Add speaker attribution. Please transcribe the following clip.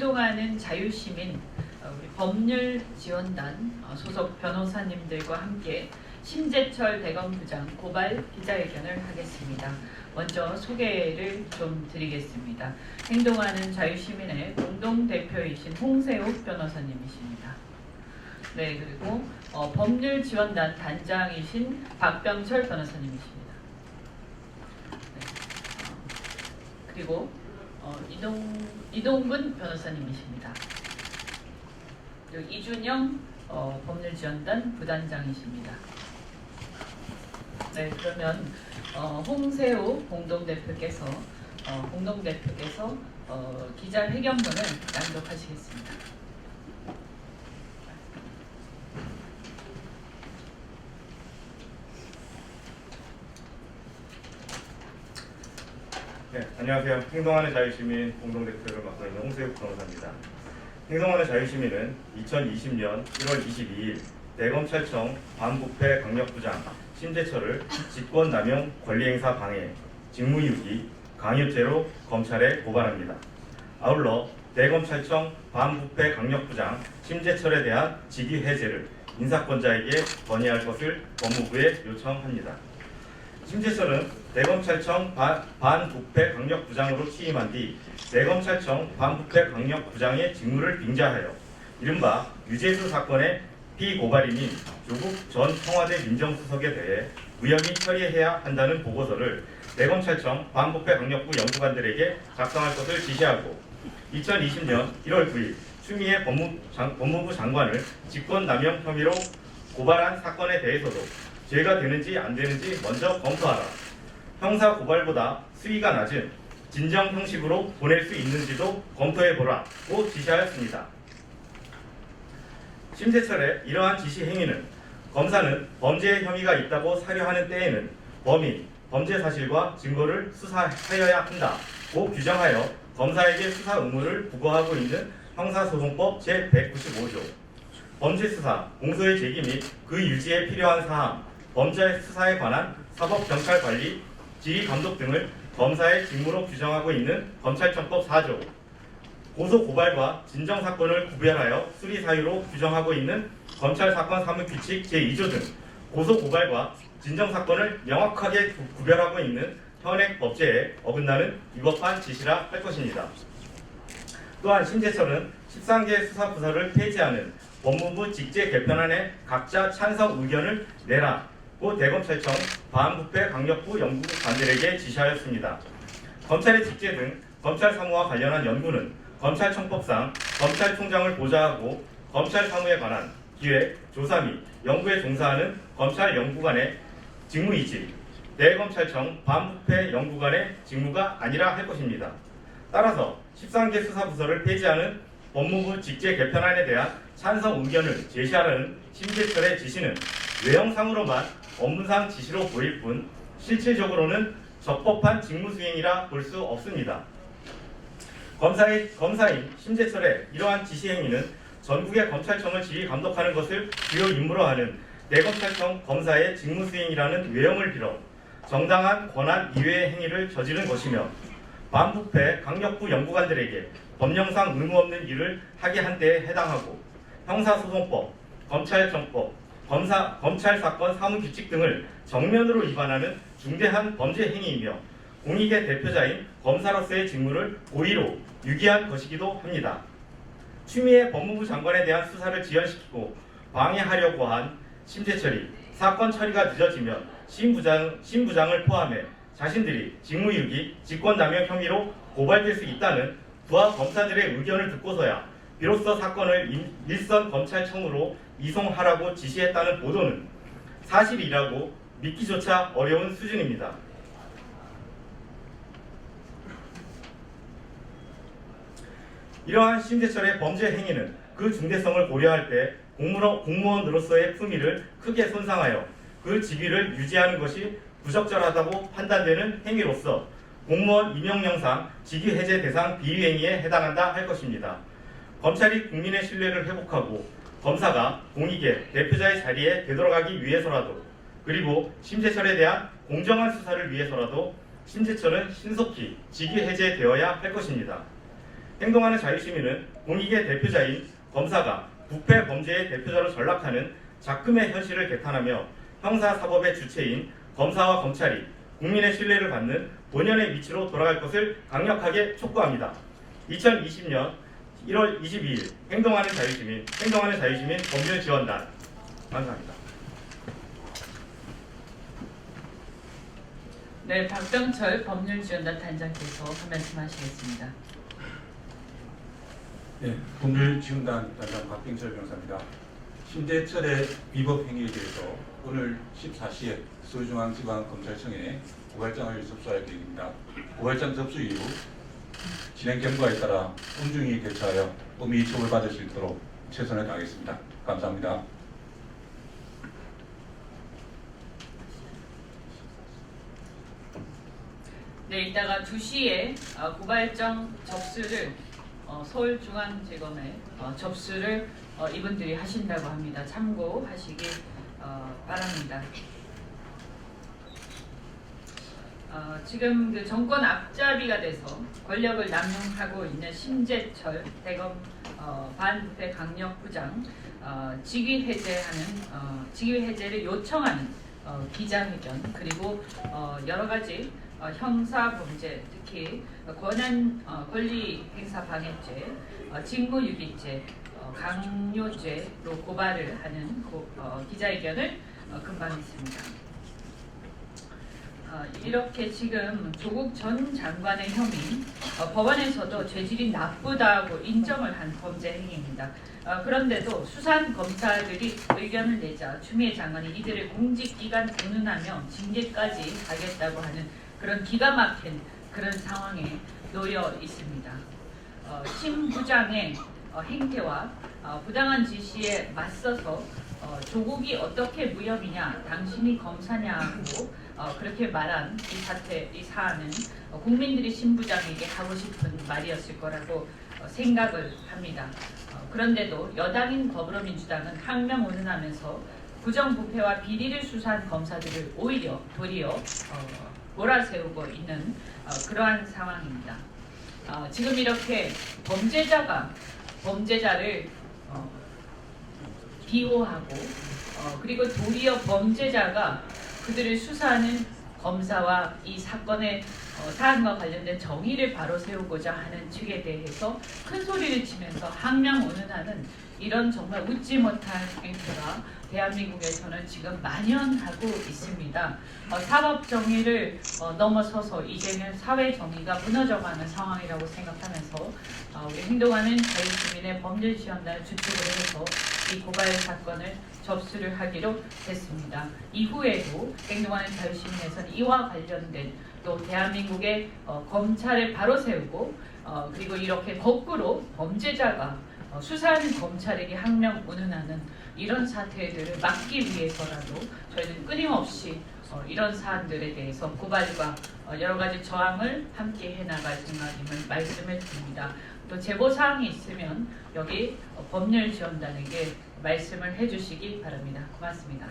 Speaker 1: 행동하는 자유시민 어, 우리 법률지원단 어, 소속 변호사님들과 함께 심재철 대검 부장 고발 기자회견을 하겠습니다. 먼저 소개를 좀 드리겠습니다. 행동하는 자유시민의 공동 대표이신 홍세욱 변호사님이십니다. 네 그리고 어, 법률지원단 단장이신 박병철 변호사님이십니다. 네, 어, 그리고 어, 이동 이동근 변호사님이십니다. 이준영 어, 법률지원단 부단장이십니다. 네 그러면 어, 홍세호 공동대표께서 어, 공동대표께서 어, 기자회견문을 낭독하시겠습니다.
Speaker 2: 네, 안녕하세요. 행동하는 자유시민 공동대표를 맡고 있는 홍세욱 변호사입니다. 행동하는 자유시민은 2020년 1월 22일 대검찰청 반부패 강력부장 심재철을 직권남용 권리행사 방해, 직무유기, 강요죄로 검찰에 고발합니다. 아울러 대검찰청 반부패 강력부장 심재철에 대한 직위 해제를 인사권자에게 건의할 것을 법무부에 요청합니다. 심재철은 대검찰청 반- 반부패 강력부장으로 취임한 뒤 대검찰청 반부패 강력부장의 직무를 빙자하여 이른바 유재수 사건의 피고발인인 조국 전 청와대 민정수석에 대해 무혐의 처리해야 한다는 보고서를 대검찰청 반부패 강력부 연구관들에게 작성할 것을 지시하고 2020년 1월 9일 추미애 법무 장- 법무부 장관을 직권남용 혐의로 고발한 사건에 대해서도 죄가 되는지 안 되는지 먼저 검토하라. 형사 고발보다 수위가 낮은 진정 형식으로 보낼 수 있는지도 검토해보라고 지시하였습니다. 심재철의 이러한 지시 행위는 검사는 범죄 혐의가 있다고 사료하는 때에는 범인, 범죄 사실과 증거를 수사하여야 한다고 규정하여 검사에게 수사 의무를 부과하고 있는 형사소송법 제195조 범죄 수사, 공소의 제기 및 그 유지에 필요한 사항, 범죄 수사에 관한 사법 경찰 관리, 지휘 감독 등을 검사의 직무로 규정하고 있는 검찰청법 4조, 고소 고발과 진정 사건을 구별하여 수리 사유로 규정하고 있는 검찰 사건 사무 규칙 제2조 등 고소 고발과 진정 사건을 명확하게 구- 구별하고 있는 현행 법제에 어긋나는 위법한 지시라 할 것입니다. 또한 심재철은 13개 수사 부서를 폐지하는 법무부 직제 개편안에 각자 찬성 의견을 내라 고 대검찰청 반부패 강력부 연구관들에게 지시하였습니다. 검찰의 직제 등 검찰 사무와 관련한 연구는 검찰청법상 검찰총장을 보좌하고 검찰 사무에 관한 기획, 조사 및 연구에 종사하는 검찰 연구관의 직무이지 대검찰청 반부패 연구관의 직무가 아니라 할 것입니다. 따라서 13개 수사부서를 폐지하는 법무부 직제 개편안에 대한 찬성 의견을 제시하라는 심재철의 지시는 외형상으로만 업무상 지시로 보일 뿐 실질적으로는 적법한 직무 수행이라 볼 수 없습니다. 검사의, 검사인 심재철의 이러한 지시 행위는 전국의 검찰청을 지휘 감독하는 것을 주요 임무로 하는 대검찰청 검사의 직무 수행이라는 외형을 빌어 정당한 권한 이외의 행위를 저지른 것이며 반부패 강력부 연구관들에게 법령상 의무 없는 일을 하게 한 데에 해당하고 형사소송법, 검찰청법, 검사, 검찰 사건 사무 규칙 등을 정면으로 위반하는 중대한 범죄 행위이며 공익의 대표자인 검사로서의 직무를 고의로 유기한 것이기도 합니다. 추미애 법무부 장관에 대한 수사를 지연시키고 방해하려고 한 심재철이 사건 처리가 늦어지면 신 부장, 신 부장을 포함해 자신들이 직무유기, 직권남용 혐의로 고발될 수 있다는 부하 검사들의 의견을 듣고서야 비로소 사건을 일- 일선 검찰청으로 이송하라고 지시했다는 보도는 사실이라고 믿기조차 어려운 수준입니다. 이러한 심재철의 범죄 행위는 그 중대성을 고려할 때 공무원, 공무원으로서의 품위를 크게 손상하여 그 직위를 유지하는 것이 부적절하다고 판단되는 행위로서 공무원 임용령상 직위 해제 대상 비위행위에 해당한다 할 것입니다. 검찰이 국민의 신뢰를 회복하고 검사가 공익의 대표자의 자리에 되돌아가기 위해서라도 그리고 심재철에 대한 공정한 수사를 위해서라도 심재철은 신속히 직위 해제되어야 할 것입니다. 행동하는 자유시민은 공익의 대표자인 검사가 부패 범죄의 대표자로 전락하는 작금의 현실을 개탄하며 형사사법의 주체인 검사와 검찰이 국민의 신뢰를 받는 본연의 위치로 돌아갈 것을 강력하게 촉구합니다. 2020년 1월 22일 행동하는 자유시민, 행동하는 자유시민 법률 지원단 감사합니다.
Speaker 1: 네, 박병철 법률지원단 단장께서 한 말씀 하시겠습니다.
Speaker 3: 네, 법률 지원단 단장 박병철 변호사입니다. 심재철의 위법 행위에 대해서 오늘 14시에 서울중앙지방검찰청에 고발장을 접수할 계획입니다. 고발장 접수 이후 진행 경과에 따라 엄중히 대처하여 엄히 처벌받을 수 있도록 최선을 다하겠습니다. 감사합니다.
Speaker 1: 네, 이따가 2시에 어, 고발장 접수를 어, 서울중앙지검에 어, 접수를 어, 이분들이 하신다고 합니다. 참고하시기 어, 바랍니다. 어, 지금 그 정권 앞잡이가 돼서 권력을 남용하고 있는 심재철 대검 어, 반부패 강력부장 어, 직위 해제하는 어, 직위 해제를 요청하는 어, 기자회견 그리고 어, 여러 가지 어, 형사 범죄 특히 권한 어, 권리 행사 방해죄, 어, 직무 유기죄, 어, 강요죄로 고발을 하는 고, 어, 기자회견을 어, 금방 했습니다. 어, 이렇게 지금 조국 전 장관의 혐의 어, 법원에서도 죄질이 나쁘다고 인정을 한 범죄 행위입니다. 어, 그런데도 수산 검사들이 의견을 내자 추미애 장관이 이들을 공직기관 운운하며 징계까지 가겠다고 하는 그런 기가 막힌 그런 상황에 놓여 있습니다. 어, 심 부장의 어, 행태와 어, 부당한 지시에 맞서서 어, 조국이 어떻게 무혐의냐, 당신이 검사냐고 어, 그렇게 말한 이 사태, 이 사안은 어, 국민들이 심 부장에게 하고 싶은 말이었을 거라고 어, 생각을 합니다. 어, 그런데도 여당인 더불어민주당은 항명 운운하면서 부정부패와 비리를 수사한 검사들을 오히려 도리어 어, 몰아세우고 있는 어, 그러한 상황입니다. 어, 지금 이렇게 범죄자가 범죄자를 어, 비호하고 어, 그리고 도리어 범죄자가 그들을 수사하는 검사와 이 사건의 어, 사안과 관련된 정의를 바로 세우고자 하는 측에 대해서 큰 소리를 치면서 항명 운운하는 이런 정말 웃지 못할 행태가 대한민국에서는 지금 만연하고 있습니다. 어, 사법 정의를 어, 넘어서서 이제는 사회 정의가 무너져가는 상황이라고 생각하면서 어, 우리 행동하는 자유시민의 법률 지원단을 주축으로 해서 이 고발 사건을 접수를 하기로 했습니다. 이후에도 행동하는 자유시민에서는 이와 관련된 또 대한민국의 어, 검찰을 바로 세우고 어, 그리고 이렇게 거꾸로 범죄자가 어, 수사하는 검찰에게 항명 운운하는 이런 사태들을 막기 위해서라도 저희는 끊임없이 어, 이런 사안들에 대해서 고발과 어, 여러 가지 저항을 함께 해나갈 생각임을 말씀을 드립니다. 또 제보 사항이 있으면 여기 어, 법률 지원단에게 말씀을 해주시기 바랍니다. 고맙습니다.